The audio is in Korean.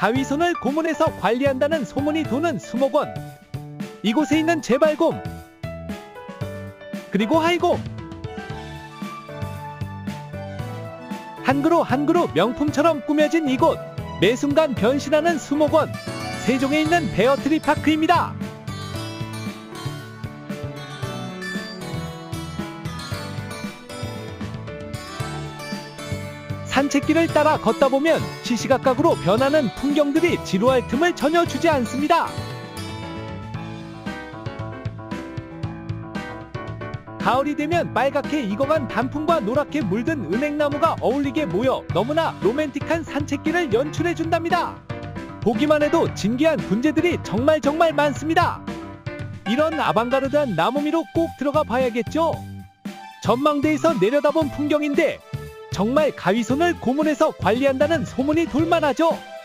가위손을 고문해서 관리한다는 소문이 도는 수목원. 이곳에 있는 제발곰, 그리고 하이곰. 한 그루 한 그루 명품처럼 꾸며진 이곳. 매 순간 변신하는 수목원. 세종에 있는 베어트리 파크입니다. 산책길을 따라 걷다 보면 시시각각으로 변하는 풍경들이 지루할 틈을 전혀 주지 않습니다. 가을이 되면 빨갛게 익어간 단풍과 노랗게 물든 은행나무가 어울리게 모여 너무나 로맨틱한 산책길을 연출해 준답니다. 보기만 해도 진귀한 분재들이 정말 정말 많습니다. 이런 아방가르드한 나무미로 꼭 들어가 봐야겠죠? 전망대에서 내려다본 풍경인데 정말 가위손을 고문해서 관리한다는 소문이 돌만하죠.